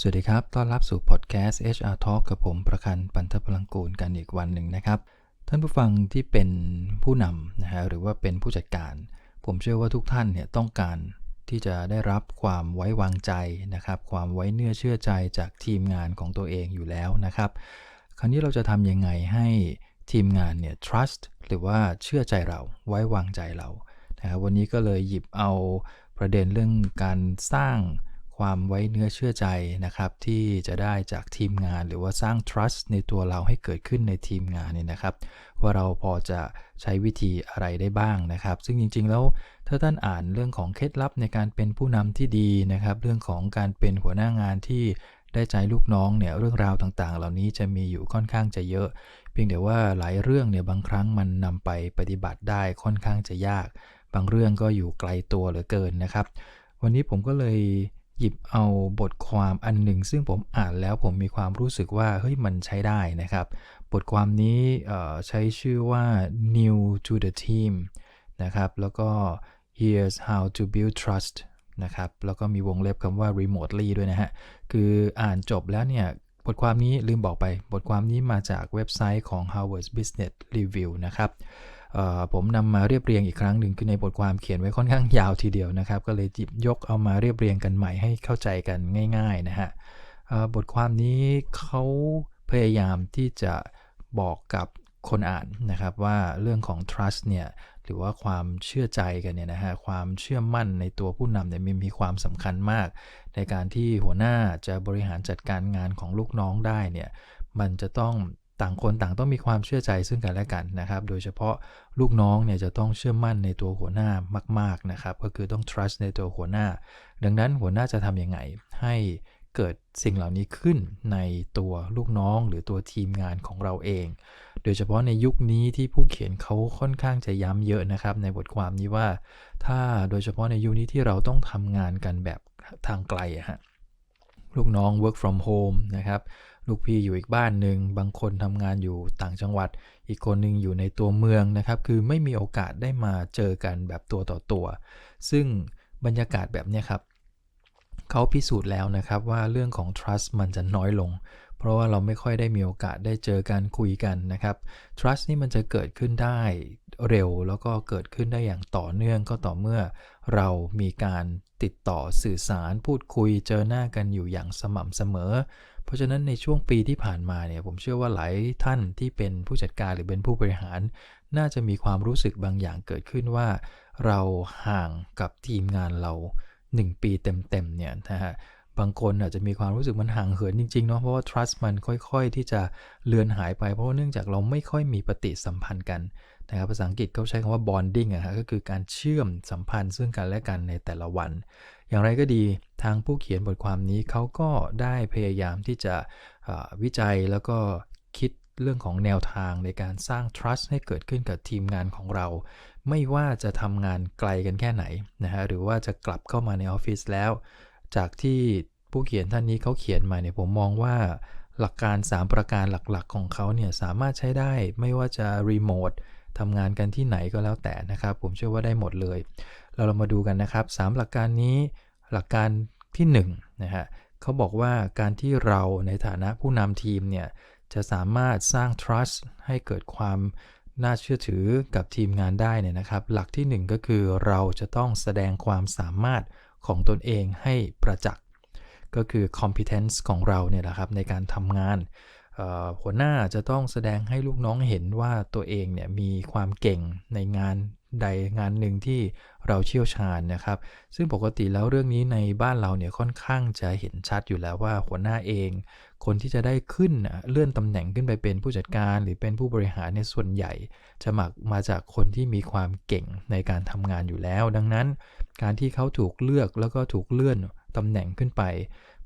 สวัสดีครับ ต้อนรับสู่พอดแคสต์ HR Talk กับผมประคันปันทพลังกูลกันอีกวันหนึ่งนะครับ ท่านผู้ฟังที่เป็นผู้นำนะฮะหรือว่าเป็นผู้จัดการ ผมเชื่อว่าทุกท่านเนี่ยต้องการที่จะได้รับความไว้วางใจนะครับ ความไว้เนื้อเชื่อใจจากทีมงานของตัวเองอยู่แล้วนะครับ คราวนี้เราจะทำยังไงให้ทีมงานเนี่ย trust หรือว่าเชื่อใจเราไว้วางใจเรานะครับวันนี้ก็เลยหยิบเอาประเด็นเรื่องการสร้าง ความไว้เนื้อเชื่อใจนะครับ ที่จะได้จากทีมงานหรือว่าสร้าง trust ในตัวเราให้เกิดขึ้นในทีมงานเนี่ยนะครับ ว่าเราพอจะใช้วิธีอะไรได้บ้างนะครับ ซึ่งจริงๆแล้วถ้าท่านอ่านเรื่องของเคล็ดลับในการเป็นผู้นำที่ดีนะครับ เรื่องของการเป็นหัวหน้างานที่ได้ใจลูกน้องเนี่ยเรื่องราวต่างๆ เหล่านี้จะมีอยู่ค่อนข้างจะเยอะ เพียงแต่ว่าหลายเรื่องเนี่ยบางครั้งมันนำไปปฏิบัติได้ค่อนข้างจะยาก บางเรื่องก็อยู่ไกลตัวเหลือเกินนะครับ วันนี้ผมก็เลย หยิบเอาบทความอันหนึ่ง ซึ่งผมอ่านแล้วผมมีความรู้สึกว่าเฮ้ยมันใช้ได้นะครับ บทความนี้ใช้ชื่อว่า new to the team นะครับแล้วก็ here's how to build trust นะครับแล้วก็มีวงเล็บคำว่า remotely ด้วยนะฮะ คืออ่านจบแล้วเนี่ย บทความนี้ลืมบอกไป บทความนี้มาจากเว็บไซต์ของ Harvard Business Review นะครับ ผมนำมาเรียบเรียงอีกครั้งหนึ่งคือในบทความเขียนไว้ค่อนข้างยาวทีเดียวนะครับ ก็เลยจิบยกเอามาเรียบเรียงกันใหม่ให้เข้าใจกันง่าย ๆนะฮะบทความนี้เขาพยายามที่จะบอกกับคนอ่านนะครับว่าเรื่องของ trust เนี่ยหรือว่าความเชื่อใจกันเนี่ยนะฮะความเชื่อมั่นในตัวผู้นำเนี่ยมีความสำคัญมาก ในการที่หัวหน้าจะบริหารจัดการงานของลูกน้องได้เนี่ยมันจะต้อง ต่างคนต่างต้องมีความเชื่อใจซึ่งกันและกันนะครับ โดยเฉพาะลูกน้องเนี่ยจะต้องเชื่อมั่นในตัวหัวหน้ามากๆนะครับ ก็คือต้อง trust ในตัวหัวหน้า ดังนั้นหัวหน้าจะทำยังไงให้เกิดสิ่งเหล่านี้ขึ้นในตัวลูกน้องหรือตัวทีมงานของเราเอง โดยเฉพาะในยุคนี้ที่ผู้เขียนเขาค่อนข้างจะย้ำเยอะนะครับ ในบทความนี้ว่า ถ้าโดยเฉพาะในยุคนี้ที่เราต้องทำงานกันแบบทางไกลอะฮะ ลูกน้อง work from home นะครับลูกพี่อยู่อีกบ้านหนึ่งบางคนทำงานอยู่ต่างจังหวัด อีกคนหนึ่งอยู่ในตัวเมืองนะครับ คือไม่มีโอกาสได้มาเจอกันแบบตัวต่อตัว ซึ่งบรรยากาศแบบนี้ครับเขาพิสูจน์แล้วนะครับว่าเรื่องของ trust มันจะน้อยลง เพราะว่าเราไม่ค่อยได้มีโอกาสได้เจอกันคุยกันนะครับ trust นี่มันจะเกิดขึ้นได้เร็วแล้วก็เกิดขึ้นได้อย่างต่อเนื่องก็ต่อเมื่อ เรามีการติดต่อสื่อสารพูดคุยเจอหน้ากันอยู่อย่างสม่ำเสมอ เพราะฉะนั้นในช่วงปีที่ผ่านมาเนี่ยผมเชื่อว่าหลายท่านที่เป็นผู้จัดการหรือเป็นผู้บริหาร น่าจะมีความรู้สึกบางอย่างเกิดขึ้นว่า เราห่างกับทีมงานเรา 1 ปีเต็มๆเนี่ยนะฮะ บางคนอาจจะมีความรู้สึกมันห่างเหินจริงๆเนาะเพราะว่า trust มันค่อยๆ ที่จะเลือนหายไป เพราะว่าเนื่องจากเราไม่ค่อยมีปฏิสัมพันธ์กันนะครับภาษาอังกฤษเขาใช้คำว่า bonding อะฮะก็คือการเชื่อมสัมพันธ์ซึ่งกันและกันในแต่ละวัน อย่างไรก็ดีทางผู้เขียนบทความนี้เขาก็ได้พยายามที่จะวิจัยแล้วก็คิดเรื่องของแนวทางในการสร้าง trust ให้เกิดขึ้นกับทีมงานของเรา ไม่ว่าจะทำงานไกลกันแค่ไหนนะฮะหรือว่าจะกลับเข้ามาในออฟฟิศแล้ว จากที่ผู้เขียนท่านนี้เขาเขียนมาเนี่ยผมมองว่าหลักการ 3 ประการหลักๆ ของเขาเนี่ยสามารถใช้ได้ไม่ว่าจะรีโมททำงานกันที่ไหนก็แล้วแต่นะครับ ผมเชื่อว่าได้หมดเลย เราเรามาดูกันนะครับ 3 หลักการนี้หลักการที่1นะฮะเขาบอกว่าการที่เราในฐานะผู้นำทีมเนี่ยจะสามารถสร้าง trust ให้เกิดความน่าเชื่อถือกับทีมงานได้เนี่ยนะครับ หลักที่ 1 ก็คือเราจะต้องแสดงความสามารถ ของตนเองให้ประจักษ์ ก็คือ competence ของเราเนี่ยแหละครับในการทำงาน หัวหน้าจะต้องแสดงให้ลูกน้องเห็นว่าตัวเองเนี่ยมีความเก่งในงานใดงานหนึ่งที่เราเชี่ยวชาญนะครับ ซึ่งปกติแล้วเรื่องนี้ในบ้านเราเนี่ยค่อนข้างจะเห็นชัดอยู่แล้วว่าหัวหน้าเอง คนที่จะได้ขึ้นเลื่อนตำแหน่งขึ้นไปเป็นผู้จัดการ หรือเป็นผู้บริหารในส่วนใหญ่ จะมักมาจากคนที่มีความเก่งในการทำงานอยู่แล้ว ดังนั้น การที่เขาถูกเลือกแล้วก็ถูกเลื่อน ตำแหน่งขึ้นไป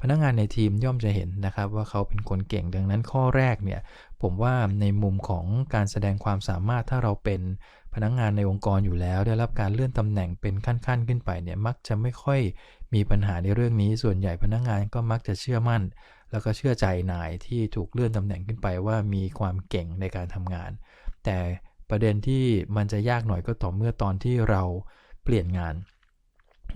พนักงานในทีมย่อมจะเห็นนะครับว่าเขาเป็นคนเก่งดังนั้นข้อแรกเนี่ยผมว่าในมุมของการแสดงความสามารถถ้าเราเป็นพนักงงานในองค์กรอยู่แล้ว ได้รับการเลื่อนตำแหน่งเป็นขั้นๆ ขึ้นไปเนี่ยมักจะไม่ค่อยมีปัญหาในเรื่องนี้ ส่วนใหญ่พนักงงานก็มักจะเชื่อมั่น แล้วก็เชื่อใจนายที่ถูกเลื่อนตำแหน่งขึ้นไปว่ามีความเก่งในการทำงาน แต่ประเด็นที่มันจะยากหน่อยก็ต่อเมื่อตอนที่เราเปลี่ยนงาน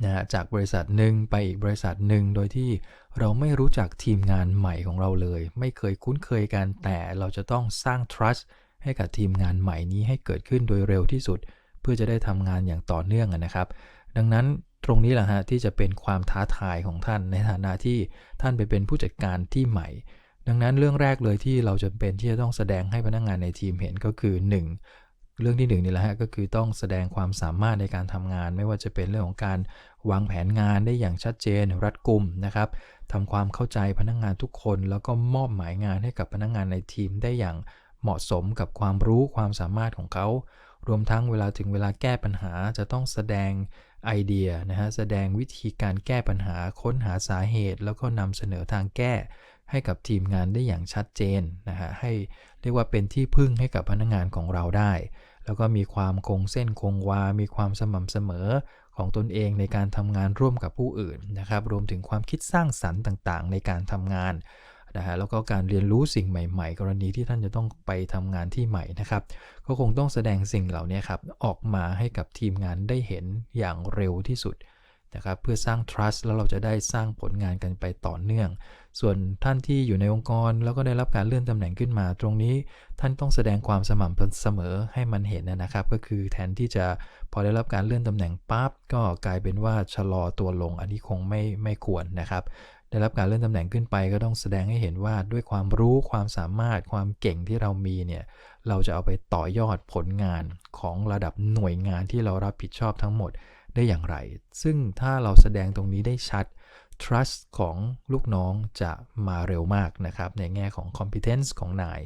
นะฮะจากบริษัทหนึ่งไปอีกบริษัทหนึ่งโดยที่เราไม่รู้จักทีมงานใหม่ของเราเลย ไม่เคยคุ้นเคยกันแต่เราจะต้องสร้าง trust ให้กับทีมงานใหม่นี้ให้เกิดขึ้นโดยเร็วที่สุด เพื่อจะได้ทำงานอย่างต่อเนื่องนะครับ ดังนั้นตรงนี้แหละฮะที่จะเป็นความท้าทายของท่านในฐานะที่ท่านไปเป็นผู้จัดการที่ใหม่ ดังนั้นเรื่องแรกเลยที่เราจะเป็นที่จะต้องแสดงให้พนักงงานในทีมเห็นก็คือ 1 เรื่องที่1นนี่แหละฮะก็คือต้องแสดงความสามารถในการทำงาน ไม่ว่าจะเป็นเรื่องของการวางแผนงานได้อย่างชัดเจน รัดกุมนะครับทำความเข้าใจพนักงงานทุกคน แล้วก็มอบหมายงานให้กับพนักงงานในทีมได้อย่างเหมาะสมกับความรู้ความสามารถของเขา รวมทั้งเวลาถึงเวลาแก้ปัญหาจะต้องแสดงไอเดียนะฮะแสดงวิธีการแก้ปัญหาค้นหาสาเหตุ แล้วก็นำเสนอทางแก้ ให้กับทีมงานได้อย่างชัดเจนนะฮะให้เรียกว่าเป็นที่พึ่งให้กับพนักงานของเราได้ แล้วก็มีความคงเส้นคงวา มีความสม่ำเสมอของตนเองในการทำงานร่วมกับผู้อื่นนะครับ รวมถึงความคิดสร้างสรรค์ต่างๆ ในการทำงานนะฮะแล้วก็การเรียนรู้สิ่งใหม่ ๆ กรณีที่ท่านจะต้องไปทำงานที่ใหม่นะครับ ก็คงต้องแสดงสิ่งเหล่านี้ครับออกมาให้กับทีมงานได้เห็นอย่างเร็วที่สุดนะครับเพื่อสร้าง trust แล้วเราจะได้สร้างผลงานกันไปต่อเนื่อง ส่วนท่านที่อยู่ในองค์กรแล้วก็ได้รับการเลื่อนตำแหน่งขึ้นมา ตรงนี้ท่านต้องแสดงความสม่ำเสมอให้มันเห็นนะครับ ก็คือแทนที่จะพอได้รับการเลื่อนตำแหน่งปั๊บก็กลายเป็นว่าชะลอตัวลง อันนี้คงไม่ไม่ควรนะครับ ได้รับการเลื่อนตำแหน่งขึ้นไป ก็ต้องแสดงให้เห็นว่าด้วยความรู้ความสามารถความเก่งที่เรามีเนี่ยเราจะเอาไปต่อยอดผลงานของระดับหน่วยงานที่เรารับผิดชอบทั้งหมดได้อย่างไร ซึ่งถ้าเราแสดงตรงนี้ได้ชัด trust ของลูกน้องจะมาเร็วมากนะครับ ในแง่ของ competence ของนาย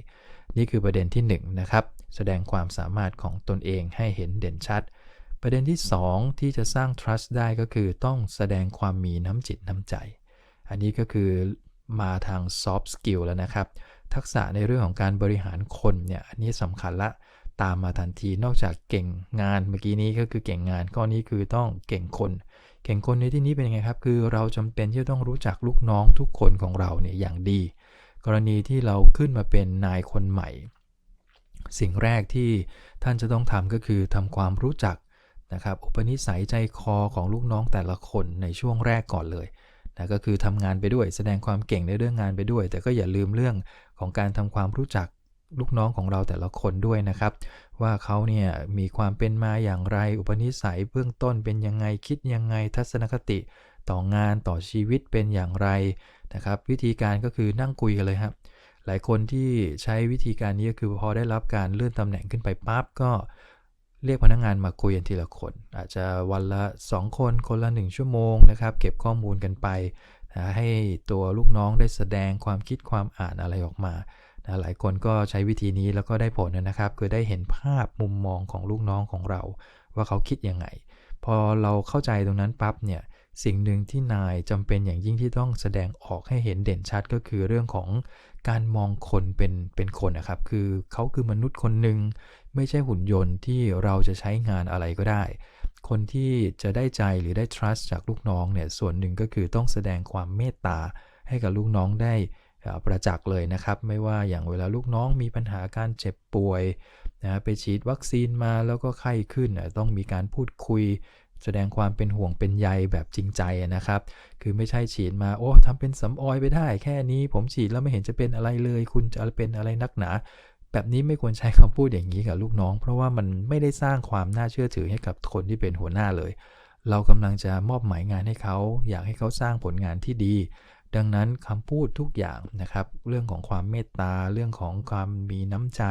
นี่คือประเด็นที่1นนะครับ แสดงความสามารถของตนเองให้เห็นเด่นชัด ประเด็นที่ 2 ที่จะสร้าง trust ได้ก็คือต้องแสดงความมีน้ำจิตน้ำใจ อันนี้ก็คือมาทาง soft skill แล้วนะครับ ทักษะในเรื่องของการบริหารคนเนี่ย อันนี้สำคัญละตามมาทันทีนอกจากเก่งงานเมื่อกี้นี้ก็คือเก่งงานก้อนนี้คือต้องเก่งคน เก่งคนในที่นี้เป็นยังไงครับ คือเราจำเป็นที่ต้องรู้จักลูกน้องทุกคนของเราเนี่ยอย่างดี กรณีที่เราขึ้นมาเป็นนายคนใหม่ สิ่งแรกที่ท่านจะต้องทำก็คือทำความรู้จักนะครับอุปนิสัยใจคอของลูกน้องแต่ละคนในช่วงแรกก่อนเลยนะก็คือทำงานไปด้วยแสดงความเก่งในเรื่องงานไปด้วย แต่ก็อย่าลืมเรื่องของการทำความรู้จักลูกน้องของเราแต่ละคนด้วยนะครับ ว่าเขาเนี่ยมีความเป็นมาอย่างไรอุปนิสัยเบื้องต้นเป็นยังไงคิดยังไงทัศนคติ ต่องานต่อชีวิตเป็นอย่างไรนะครับวิธีการก็คือนั่งคุยกันเลยครับหลายคนที่ใช้วิธีการนี้ก็คือพอได้รับการเลื่อนตำแหน่งขึ้นไปปั๊บก็เรียกพนักงงานมาคุยกันทีละคน อาจจะวันละ 2 คนคนละ 1 ชั่วโมงนะครับ เก็บข้อมูลกันไปนะให้ตัวลูกน้องได้แสดงความคิดความอ่านอะไรออกมา นะหลายคนก็ใช้วิธีนี้แล้วก็ได้ผลนะครับ คือได้เห็นภาพมุมมองของลูกน้องของเรา ว่าเขาคิดยังไง พอเราเข้าใจตรงนั้นปั๊บเนี่ยสิ่งหนึ่งที่นายจำเป็นอย่างยิ่งที่ต้องแสดงออกให้เห็นเด่นชัดก็คือเรื่องของการมองคนเป็นเป็นคนนะครับ คือเขาคือมนุษย์คนหนึ่งไม่ใช่หุ่นยนต์ที่เราจะใช้งานอะไรก็ได้ คนที่จะได้ใจหรือได้ trust จากลูกน้องเนี่ยส่วนหนึ่งก็คือต้องแสดงความเมตตาให้กับลูกน้องได้ ประจักษ์เลยนะครับ ไม่ว่าอย่างเวลาลูกน้องมีปัญหาการเจ็บป่วยนะไปฉีดวัคซีนมาแล้วก็ไข้ขึ้นต้องมีการพูดคุย แสดงความเป็นห่วงเป็นใยแบบจริงใจนะครับ คือไม่ใช่ฉีดมาโอ้ทำเป็นสำออยไปได้ แค่นี้ผมฉีดแล้วไม่เห็นจะเป็นอะไรเลย คุณจะเป็นอะไรนักหนา แบบนี้ไม่ควรใช้คำพูดอย่างนี้กับลูกน้อง เพราะว่ามันไม่ได้สร้างความน่าเชื่อถือให้กับคนที่เป็นหัวหน้าเลยเรากำลังจะมอบหมายงานให้เขา อยากให้เขาสร้างผลงานที่ดี ดังนั้นคำพูดทุกอย่างนะครับ เรื่องของความเมตตา เรื่องของความมีน้ำใจ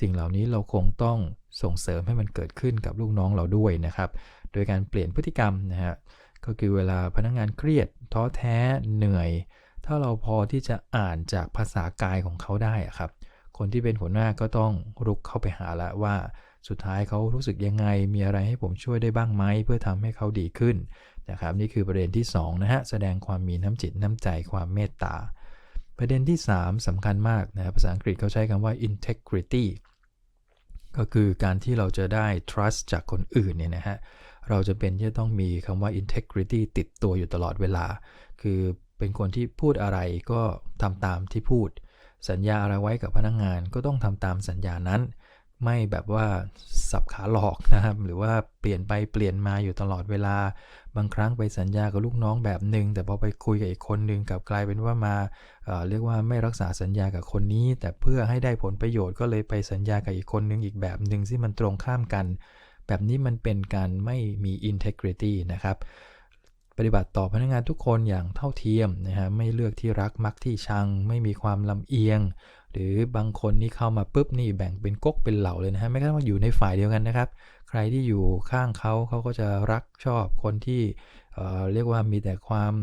สิ่งเหล่านี้เราคงต้องส่งเสริมให้มันเกิดขึ้นกับลูกน้องเราด้วยนะครับ โดยการเปลี่ยนพฤติกรรมนะฮะก็คือเวลาพนักงงานเครียด ท้อแท้เหนื่อย ถ้าเราพอที่จะอ่านจากภาษากายของเขาได้ครับ คนที่เป็นหัวหน้าก็ต้องรุกเข้าไปหาละว่า สุดท้ายเขารู้สึกยังไง มีอะไรให้ผมช่วยได้บ้างไหมเพื่อทำให้เขาดีขึ้นนะครับนี่คือประเด็นที่2นะฮะแสดงความมีน้ำจิตน้ำใจความเมตตา ประเด็นที่ 3สำคัญมากนะภาษาอังกฤษเขาใช้คำว่า integrity ก็คือการที่เราจะได้ trust จากคนอื่นเนี่ยนะฮะเราจะเป็นที่จะต้องมีคำว่า integrity ติดตัวอยู่ตลอดเวลา คือเป็นคนที่พูดอะไรก็ทำตามที่พูด สัญญาอะไรไว้กับพนักงงานก็ต้องทำตามสัญญานั้น ไม่แบบว่าสับขาหลอกนะครับ หรือว่าเปลี่ยนไปเปลี่ยนมาอยู่ตลอดเวลา บางครั้งไปสัญญากับลูกน้องแบบหนึ่งแต่พอไปคุยกับอีกคนหนึ่งกลับกลายเป็นว่ามาเเรียกว่าไม่รักษาสัญญากับคนนี้ แต่เพื่อให้ได้ผลประโยชน์ก็เลยไปสัญญากับอีกคนหนึ่งอีกแบบหนึ่งที่มันตรงข้ามกัน แบบนี้มันเป็นการไม่มี integrity นะครับ ปฏิบัติต่อพนักงานทุกคนอย่างเท่าเทียมนะฮะไม่เลือกที่รักมักที่ชัง ไม่มีความลำเอียง หรือบางคนนี่เข้ามาปุ๊บนี่แบ่งเป็นก๊กเป็นเหล่าเลยนะฮะไม่ก็ว่าอยู่ในฝ่ายเดียวกันนะครับ ใครที่อยู่ข้างเขาเขาก็จะรักชอบคนที่เเรียกว่ามีแต่ความ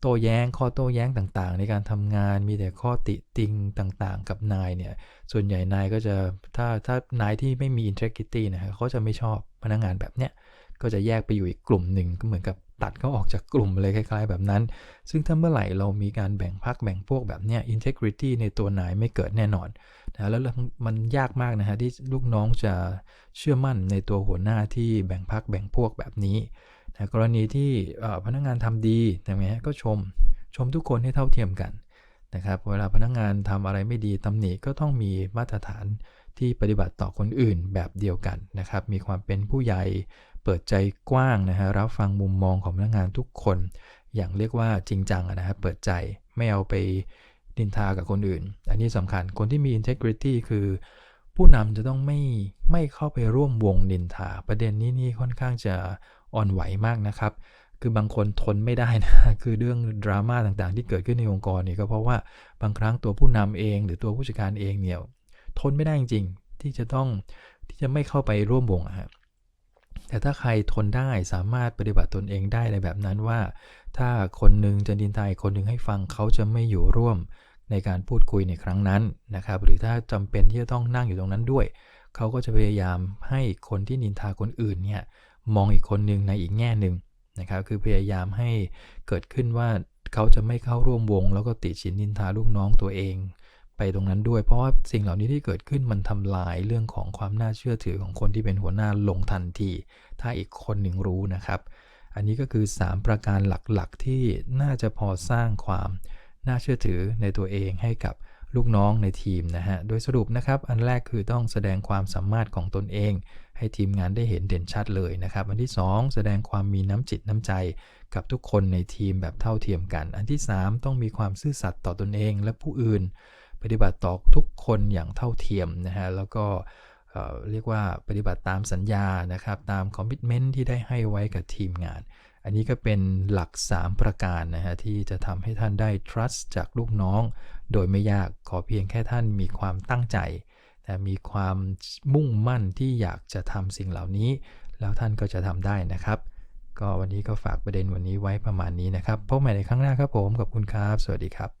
โต้แย้งข้อโต้แย้งต่างๆ ในการทำงานมีแต่ข้อติติงต่างๆ กับนายเนี่ยส่วนใหญ่นายก็จะถ้าถ้านายที่ไม่มี integrity นะฮะเขาจะไม่ชอบพนักงงานแบบเนี้ยก็จะแยกไปอยู่อีกกลุ่มหนึ่งก็เหมือนกับ ตัดเขาออกจากกลุ่มเลยคล้าย ๆ แบบนั้น ซึ่งถ้าเมื่อไหร่เรามีการแบ่งพักแบ่งพวกแบบเนี้ย integrity ในตัวนายไม่เกิดแน่นอนนะแล้วมันยากมากนะฮะที่ลูกน้องจะเชื่อมั่นในตัวหัวหน้าที่แบ่งพักแบ่งพวกแบบนี้นะกรณีที่พนักงานทำดีทำไงก็ชมชมทุกคนให้เท่าเทียมกันนะครับเวลาพนักงานทำอะไรไม่ดีตำหนิก็ต้องมีมาตรฐานที่ปฏิบัติต่อคนอื่นแบบเดียวกันนะครับ มีความเป็นผู้ใหญ่ เปิดใจกว้างนะฮะรับฟังมุมมองของพนักงานทุกคน อย่างเรียกว่าจริงจังนะครับเปิดใจไม่เอาไปดินทากับคนอื่น อันนี้สำคัญคนที่มี integrity คือ ผู้นำจะต้องไม่ไม่เข้าไปร่วมวงดินทา ประเด็นนี้นี่ค่อนข้างจะอ่อนไหวมากนะครับ คือบางคนทนไม่ได้นะ คือเรื่องดราม่าต่างๆ ที่เกิดขึ้นในองค์กรนี่ก็เพราะว่าบางครั้งตัวผู้นำเองหรือตัวผู้จัดการเองเนี่ยทนไม่ได้จริงๆที่จะต้องที่จะไม่เข้าไปร่วมวงอะครับ แต่ถ้าใครทนได้สามารถปฏิบัติตนเองได้ในแบบนั้นว่า ถ้าคนหนึ่งจะดินทายคนหนึ่งให้ฟังเขาจะไม่อยู่ร่วมในการพูดคุยในครั้งนั้นนะครับ หรือถ้าจำเป็นที่จะต้องนั่งอยู่ตรงนั้นด้วย เขาก็จะพยายามให้คนที่นินทาคนอื่นเนี่ยมองอีกคนหนึ่งในอีกแง่หนึ่งนะครับ คือพยายามให้เกิดขึ้นว่าเขาจะไม่เข้าร่วมวง แล้วก็ติดชินนินทาลูกน้องตัวเอง ไปตรงนั้นด้วย เพราะว่าสิ่งเหล่านี้ที่เกิดขึ้นมันทำลายเรื่องของความน่าเชื่อถือของคนที่เป็นหัวหน้าลงทันที ถ้าอีกคนหนึ่งรู้นะครับ อันนี้ก็คือ 3 ประการหลักๆ ที่น่าจะพอสร้างความน่าเชื่อถือในตัวเองให้กับลูกน้องในทีมนะฮะ โดยสรุปนะครับ อันแรกคือต้องแสดงความสามารถของตนเอง ให้ทีมงานได้เห็นเด่นชัดเลยนะครับ อันที่ 2 แสดงความมีน้ำจิตน้ำใจกับทุกคนในทีมแบบเท่าเทียมกัน อันที่ 3 ต้องมีความซื่อสัตย์ต่อตนเองและผู้อื่น ปฏิบัติต่อทุกคนอย่างเท่าเทียมนะฮะแล้วก็เรียกว่าปฏิบัติตามสัญญานะครับตามคอมมิชเมนต์ที่ได้ให้ไว้กับทีมงาน อันนี้ก็เป็นหลัก 3 ประการนะฮะที่จะทำให้ท่านได้ trust จากลูกน้อง โดยไม่ยากขอเพียงแค่ท่านมีความตั้งใจแต่มีความมุ่งมั่นที่อยากจะทำสิ่งเหล่านี้ แล้วท่านก็จะทำได้นะครับ ก็วันนี้ก็ฝากประเด็นวันนี้ไว้ประมาณนี้นะครับพบใหม่ในครั้งหน้าครับผมขอบคุณครับ สวัสดีครับ